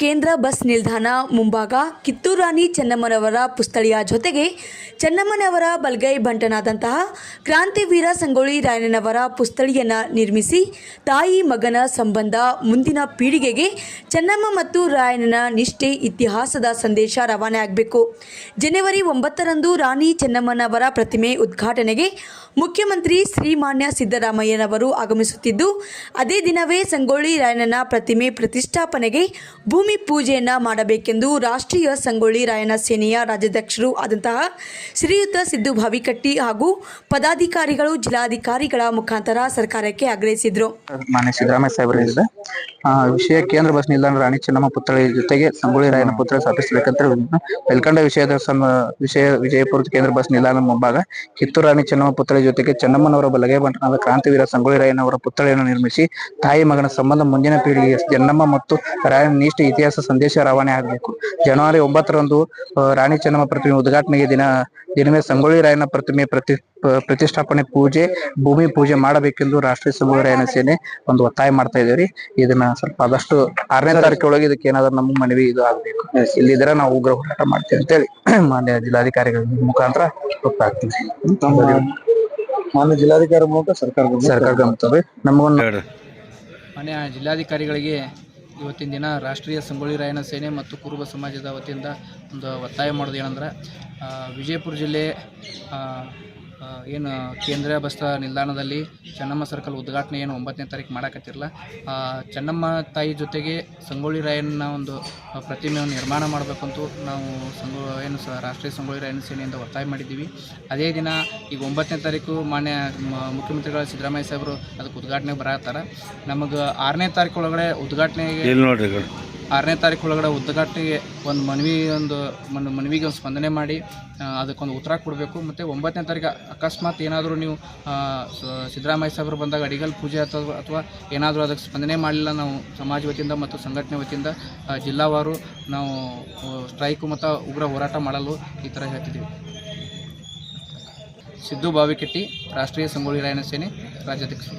ಕೇಂದ್ರ ಬಸ್ ನಿಲ್ದಾಣ, ಮುಂಭಾಗ ಕಿತ್ತೂರು ರಾಣಿ ಚೆನ್ನಮ್ಮನವರ ಪುಸ್ತಳಿಯ ಜೊತೆಗೆ ಚೆನ್ನಮ್ಮನವರ ಬಲ್ಗೈ ಬಂಟನಾದಂತಹ ಕ್ರಾಂತಿವೀರ ಸಂಗೊಳ್ಳಿ ರಾಯಣ್ಣನವರ ಪುಸ್ತಳಿಯನ್ನು ನಿರ್ಮಿಸಿ ತಾಯಿ ಮಗನ ಸಂಬಂಧ ಮುಂದಿನ ಪೀಳಿಗೆಗೆ ಚೆನ್ನಮ್ಮ ಮತ್ತು ರಾಯಣ್ಣನ ನಿಷ್ಠೆ ಇತಿಹಾಸದ ಸಂದೇಶ ರವಾನೆ ಆಗಬೇಕು. ಜನವರಿ ಒಂಬತ್ತರಂದು ರಾಣಿ ಚೆನ್ನಮ್ಮನವರ ಪ್ರತಿಮೆ ಉದ್ಘಾಟನೆಗೆ ಮುಖ್ಯಮಂತ್ರಿ ಶ್ರೀಮಾನ್ಯ ಸಿದ್ದರಾಮಯ್ಯನವರು ಆಗಮಿಸುತ್ತಿದ್ದು, ಅದೇ ದಿನವೇ ಸಂಗೊಳ್ಳಿ ರಾಯಣ್ಣನ ಪ್ರತಿಮೆ ಪ್ರತಿಷ್ಠಾಪನೆಗೆ ಭೂಮಿ ಪೂಜೆಯನ್ನ ಮಾಡಬೇಕೆಂದು ರಾಷ್ಟ್ರೀಯ ಸಂಗೊಳ್ಳಿ ರಾಯಣ್ಣ ಸೇನೆಯ ರಾಜ್ಯಾಧ್ಯಕ್ಷರು ಆದಂತಹ ಶ್ರೀಯುತ ಸಿದ್ದು ಭಾವಿಕಟ್ಟಿ ಹಾಗೂ ಪದಾಧಿಕಾರಿಗಳು, ಜಿಲ್ಲಾಧಿಕಾರಿಗಳ ಮುಖಾಂತರ ಸರ್ಕಾರಕ್ಕೆ ಆಗ್ರಹಿಸಿದರು. ವಿಷಯ ಕೇಂದ್ರ ಬಸ್ ನಿಲ್ದಾಣ ರಾಣಿ ಚೆನ್ನಮ್ಮ ಪುತ್ಥಳಿ ಜೊತೆಗೆ ಸಂಗೊಳ್ಳಿ ರಾಯನ ಪುತ್ರ ಸ್ಥಾಪಿಸಬೇಕಂತ ಮೇಲ್ಕಂಡ ವಿಷಯದ ವಿಷಯ ವಿಜಯಪುರ ಕೇಂದ್ರ ಬಸ್ ನಿಲ್ದಾಣ ಮುಂಭಾಗ ಕಿತ್ತೂರು ರಾಣಿ ಚೆನ್ನಮ್ಮ ಪುತ್ಥಳಿ ಜೊತೆಗೆ ಚೆನ್ನಮ್ಮನವರ ಬಲಗೈ ಬಂಟನಾದ ಕ್ರಾಂತಿವೀರ ಸಂಗೊಳ್ಳಿ ರಾಯನವರ ಪುತ್ಥಳಿಯನ್ನು ನಿರ್ಮಿಸಿ ತಾಯಿ ಮಗನ ಸಂಬಂಧ ಮುಂದಿನ ಪೀಳಿಗೆಗೆ ಚೆನ್ನಮ್ಮ ಮತ್ತು ರಾಯನ ನಿಷ್ಠ ಇತಿಹಾಸ ಸಂದೇಶ ರವಾನೆ ಆಗಬೇಕು. ಜನವರಿ ಒಂಬತ್ತರಂದು ರಾಣಿ ಚೆನ್ನಮ್ಮ ಪ್ರತಿಮೆ ಉದ್ಘಾಟನೆಗೆ ದಿನ ದಿನವೇ ಸಂಗೊಳ್ಳಿ ರಾಯನ ಪ್ರತಿಮೆ ಪ್ರತಿ ಪ್ರತಿಷ್ಠಾಪನೆ ಪೂಜೆ ಭೂಮಿ ಪೂಜೆ ಮಾಡಬೇಕೆಂದು ರಾಷ್ಟ್ರೀಯ ಸಂಗೊಳ್ಳಿ ರಾಯನ ಸೇನೆ ಒಂದು ಒತ್ತಾಯ ಮಾಡ್ತಾ ಇದೇವ್ರಿ ಇದನ್ನ ಸ್ವಲ್ಪ ಆದಷ್ಟು ಆರನೇ ತಾರೀಕು ಇದಕ್ಕೆ ಏನಾದ್ರು ನಮ್ಮ ಮನವಿ ಇದು ಆಗ್ಬೇಕು. ಇಲ್ಲಿದ್ರೆ ನಾವು ಉಗ್ರ ಹೋರಾಟ ಮಾಡ್ತೀವಿ ಅಂತೇಳಿ ಮಾನ್ಯ ಜಿಲ್ಲಾಧಿಕಾರಿಗಳ ಮುಖಾಂತರ ಗೊತ್ತಾಗ್ತೀವಿ ಮಾನ್ಯ ಜಿಲ್ಲಾಧಿಕಾರಿ ಮೂಲಕ ಸರ್ಕಾರ ಸರ್ಕಾರ ನಮಗೊಂದು ಮಾನ್ಯ ಜಿಲ್ಲಾಧಿಕಾರಿಗಳಿಗೆ ಇವತ್ತಿನ ದಿನ ರಾಷ್ಟ್ರೀಯ ಸಂಗೊಳ್ಳಿ ರಾಯಣ್ಣ ಸೇನೆ ಮತ್ತು ಕುರುಬ ಸಮಾಜದ ವತಿಯಿಂದ ಒಂದು ಒತ್ತಾಯ ಮಾಡೋದು ಏನಂದ್ರೆ ವಿಜಯಪುರ ಜಿಲ್ಲೆ ಏನು ಕೇಂದ್ರ ಬಸ್ ನಿಲ್ದಾಣದಲ್ಲಿ ಚೆನ್ನಮ್ಮ ಸರ್ಕಲ್ ಉದ್ಘಾಟನೆ ಏನು ಒಂಬತ್ತನೇ ತಾರೀಕು ಮಾಡಕತ್ತಿರಲ್ಲ ಚೆನ್ನಮ್ಮ ತಾಯಿ ಜೊತೆಗೆ ಸಂಗೊಳ್ಳಿ ರಾಯಣ್ಣ ಒಂದು ಪ್ರತಿಮೆಯನ್ನು ನಿರ್ಮಾಣ ಮಾಡಬೇಕಂತೂ ನಾವು ಸಂಗೊ, ಏನು ರಾಷ್ಟ್ರೀಯ ಸಂಗೊಳ್ಳಿ ರಾಯಣ್ಣ ಸೇನೆಯಿಂದ ಒತ್ತಾಯ ಮಾಡಿದ್ದೀವಿ. ಅದೇ ದಿನ ಈಗ ಒಂಬತ್ತನೇ ತಾರೀಕು ಮಾನ್ಯ ಮುಖ್ಯಮಂತ್ರಿಗಳ ಸಿದ್ದರಾಮಯ್ಯ ಸಾಹೇಬರು ಅದಕ್ಕೆ ಉದ್ಘಾಟನೆಗೆ ಬರತ್ತಾರ. ನಮಗೆ ಆರನೇ ತಾರೀಕು ಒಳಗಡೆ ಉದ್ಘಾಟನೆಗೆ. ಆರನೇ ತಾರೀಕು ಒಳಗಡೆ ಉದ್ಘಾಟನೆಗೆ ಒಂದು ಮನವಿ ಒಂದು ಮನ್ ಮನವಿಗೆ ಒಂದು ಸ್ಪಂದನೆ ಮಾಡಿ ಅದಕ್ಕೊಂದು ಉತ್ತರ ಕೊಡಬೇಕು. ಮತ್ತು ಒಂಬತ್ತನೇ ತಾರೀಕು ಅಕಸ್ಮಾತ್ ಏನಾದರೂ ನೀವು ಸಿದ್ದರಾಮಯ್ಯ ಸಾಹೇಬರು ಬಂದಾಗ ಅಡಿಗಲ್ ಪೂಜೆ ಅಥವಾ ಅಥವಾ ಏನಾದರೂ ಅದಕ್ಕೆ ಸ್ಪಂದನೆ ಮಾಡಲಿಲ್ಲ ನಾವು ಸಮಾಜ ವತಿಯಿಂದ ಮತ್ತು ಸಂಘಟನೆ ವತಿಯಿಂದ ಜಿಲ್ಲಾವಾರು ನಾವು ಸ್ಟ್ರೈಕು ಮತ್ತು ಉಗ್ರ ಹೋರಾಟ ಮಾಡಲು ಈ ಥರ ಹೇಳ್ತಿದ್ದೀವಿ ಸಿದ್ದು ಬಾವಿಕಟ್ಟಿ, ರಾಷ್ಟ್ರೀಯ ಸಂಗೊಳ್ಳಿ ರಾಯಣ ಸೇನೆ, ರಾಜ್ಯಾಧ್ಯಕ್ಷರು.